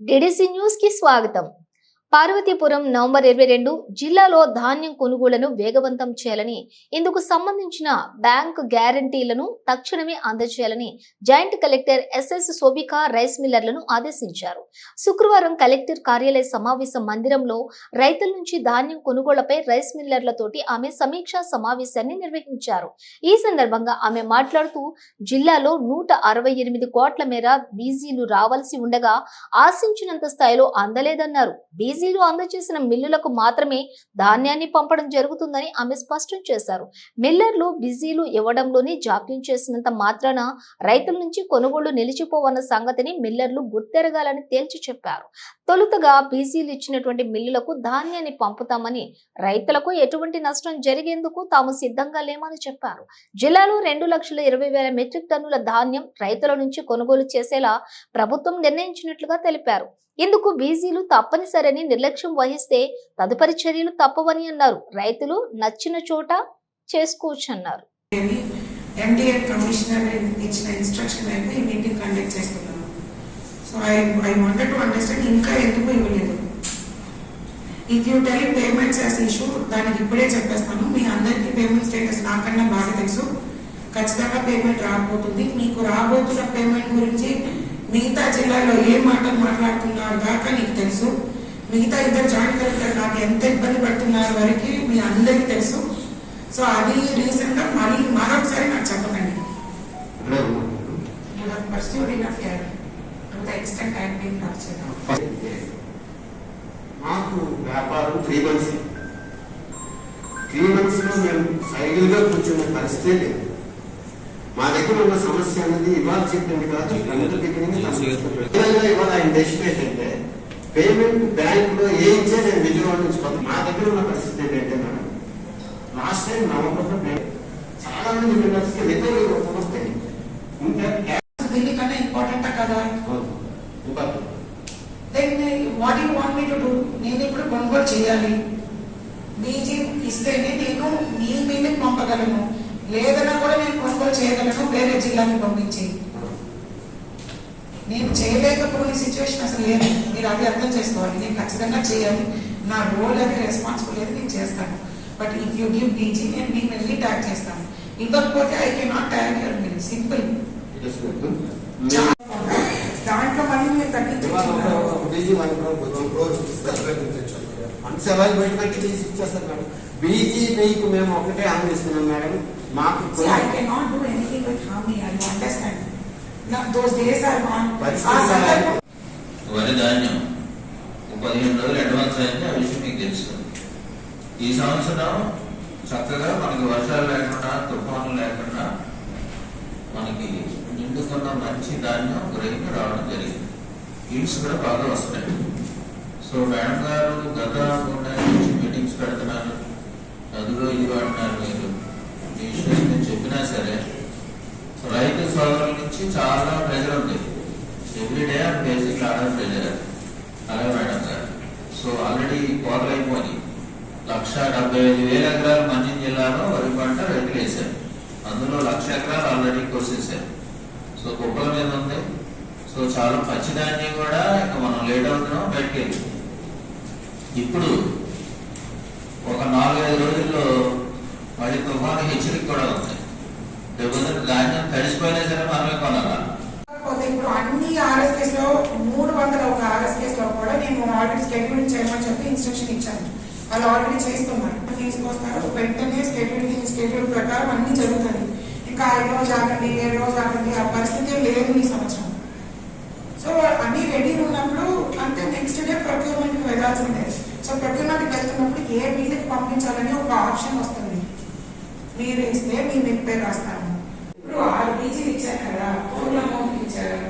DDC news కి స్వాగతం Parvathipuram November ఇరవై రెండు జిల్లాలో ధాన్యం కొనుగోళ్ళను వేగవంతం చేయాలని ఇందుకు సంబంధించిన బ్యాంకు గ్యారంటీలను తక్షణమే అందజేయాలని joint collector S S Shobhika rice మిల్లర్లను ఆదేశించారు. శుక్రవారం కలెక్టర్ కార్యాలయ సమావేశ మందిరంలో రైతుల నుంచి ధాన్యం కొనుగోళ్ళపై రైస్ మిల్లర్లతోటి ఆమె సమీక్షా సమావేశాన్ని నిర్వహించారు. ఈ సందర్భంగా ఆమె మాట్లాడుతూ జిల్లాలో నూట అరవై ఎనిమిది కోట్ల మేర బీజీలు రావాల్సి ఉండగా ఆశించినంత స్థాయిలో అందలేదన్నారు. డీజిల్ అందజేసిన మిల్లులకు మాత్రమే ధాన్యాన్ని పంపడం జరుగుతుందని ఆమె స్పష్టం చేశారు. మిల్లర్లు బిజీలు ఇవ్వడంలోనే జాప్యం చేసినంత మాత్రాన రైతుల నుంచి కొనుగోళ్ళు నిలిచిపోవన్న సంగతిని మిల్లర్లు గుర్తెరగాలని తేల్చి చెప్పారు. తొలుతగా బీజీలు ఇచ్చినటువంటి మిల్లులకు ధాన్యాన్ని పంపుతామని రైతులకు ఎటువంటి నష్టం జరిగేందుకు తాము సిద్ధంగా లేమని చెప్పారు. జిల్లాలో రెండు లక్షల ఇరవై వేల మెట్రిక్ టన్నుల ధాన్యం రైతుల నుంచి కొనుగోలు చేసేలా ప్రభుత్వం నిర్ణయించినట్లుగా తెలిపారు. ఇందుకు బీజీలు తప్పనిసరని నిర్లక్ష్యం వహిస్తే తదుపరి చర్యలు తప్పవని అన్నారు. రైతులు నచ్చిన చోట చేసుకోవచ్చన్నారు. ఎండిఏ కమిషనర్ ఇచ్చిన ఇన్స్ట్రక్షన్ అయితే ఈ మీటింగ్ కండక్ట్ చేస్తున్నాను. So I I wanted to understand ఇంకా ఎందుకు ఇవ్వలేదు. If you tell payments as issue దానికి ఇప్పుడే చెప్పేస్తాను. మీ అందరికీ పేమెంట్ స్టేటస్ నాకన్నా బాగా తెలుసు. ఖచ్చితంగా పేమెంట్ రాబోతుంది మీకు రాబోతున్న పేమెంట్ గురించి మిగతా జిల్లాలో ఏ మాటలు మాట్లాడుతున్నారు దాకా నీకు తెలుసు. మిగతా ఇద్దరు జాయింట్ కలెక్టర్ నాకు ఎంత ఇబ్బంది పడుతున్నారు వరకు మీ అందరికీ తెలుసు. సో అది రీజన్గా మళ్ళీ మరొకసారి నాకు చెప్పకండి. మాకు వ్యాపారం త్రీ మంత్స్ త్రీ మంత్స్లో మేము సైకిల్గా కూర్చున్న పరిస్థితి లేదు. మా దగ్గర ఉన్న సమస్య అనేది ఇవాళ చెప్పింది కాదు అందరి దగ్గర నుంచి సమస్య. ఏదైనా ఇవాళ ఆయన డెసిషన్ ఏంటంటే పేమెంట్ బ్యాంక్లో ఏ ఇచ్చే నేను విజయవాడ నుంచి మా దగ్గర ఉన్న పరిస్థితి ఏంటంటే మేడం లాస్ట్ టైం నవంబర్లో చాలా మంది కి రికవరీ వస్తాయి దీనికన్నా ఇంపార్టెంట్ కదా. Then what you want me to do నేను ఇప్పుడు కొనుగోలు చేయాలి. బీజీ ఇస్తేనే నేను మీ మీదకి పంపగలను. లేదన్నా కూడా నేను కొనుగోలు చేయగలను వేరే జిల్లాకి పంపించి నేను చేయలేకపోయిన సిచ్యువేషన్ అసలు లేదు. మీరు అది అర్థం చేసుకోవాలి. నేను ఖచ్చితంగా చేయాలి. నా రోల్ అది రెస్పాన్సిబుల్ అది నేను చేస్తాను. But if you give B G నేను మీ వెళ్ళి ట్యాగ్ చేస్తాను. ఇవ్వకపోతే I can not tag your mill simple దాంట్లో మళ్ళీ మీరు బట్టి తీసి ఇచ్చేస్తారు మేడం బీజీ మీకు మేము ఒకటే అందిస్తున్నాం మేడం మాకు See, I cannot do anything with harming, I understand. Now, those days are gone. సందర్భం వరి ధాన్యం. ఒక పదిహేను రోజులు అడ్వాన్స్ అయింది ఆ విషయం మీకు తెలుసు. ఈ సంవత్సరం చక్కగా మనకి వర్షాలు లేకుండా తుఫాను లేకుండా మనకి నిండుకున్న మంచి ధాన్యం గ్రహించి రావడం జరిగింది. ఈల్స్ కూడా బాగా వస్తున్నాయి సో మేడం గారు గత నుంచి చాలా ప్రెజర్ ఉంది ఎవ్రీడే బేసిక్ ఆర్డర్ ప్రెజర్ అలాగే మేడం గారు. సో ఆల్రెడీ కోతలు అయిపోయి లక్ష డెబ్బై ఐదు వేల ఎకరాలు మంజం జిల్లాలో వరి పంట రైతులు వేశారు. అందులో లక్ష ఎకరాలు ఆల్రెడీ కోసేసారు సో కుప్పల మీద ఉంది. సో చాలా పచ్చిధాన్యం కూడా ఇంకా మనం లేట్ అవుతున్నాం బయటకు వెళ్ళి ఇప్పుడు ఒక నాలుగైదు రోజుల్లో మళ్ళీ తుఫాను హెచ్చరిక కూడా ఉంది. లేకపోతే ధాన్యం తడిసిపోయినా సరే మనమే కొనాలా? ఇప్పుడు అన్ని ఆర్ఎస్కేస్లో మూడు వందల ఒక ఆర్ఎస్కేస్లో కూడా నేను ఆల్రెడీ స్కెడ్యూల్ చేయమని చెప్పి ఇన్స్ట్రక్షన్ ఇచ్చాను. వాళ్ళు ఆల్రెడీ చేస్తున్నారు. తీసుకొస్తారు. వెంటనే స్కెడ్యూల్ స్కెడ్యూల్ ప్రకారం అన్ని జరుగుతుంది ఇంకా ఐదు రోజు ఆగండి ఏడు రోజు ఆగండి ఆ పరిస్థితి లేదు ఈ సంవత్సరం. సో అన్ని రెడీ ఉన్నప్పుడు అంటే నెక్స్ట్ డే ప్రొక్యూర్మెంట్కి వెళ్ళాల్సిందే. సో ప్రొక్యూర్మెంట్ వెళ్తున్నప్పుడు ఏ బిల్లుకి పంపించాలని ఒక ఆప్షన్ వస్తుంది. మీరు ఇస్తే మీ నెక్ పై రాస్తాను. ఇప్పుడు ఆరు పీజీలు ఇచ్చారు కదా కోట్ల అమౌంట్ ఇచ్చారు.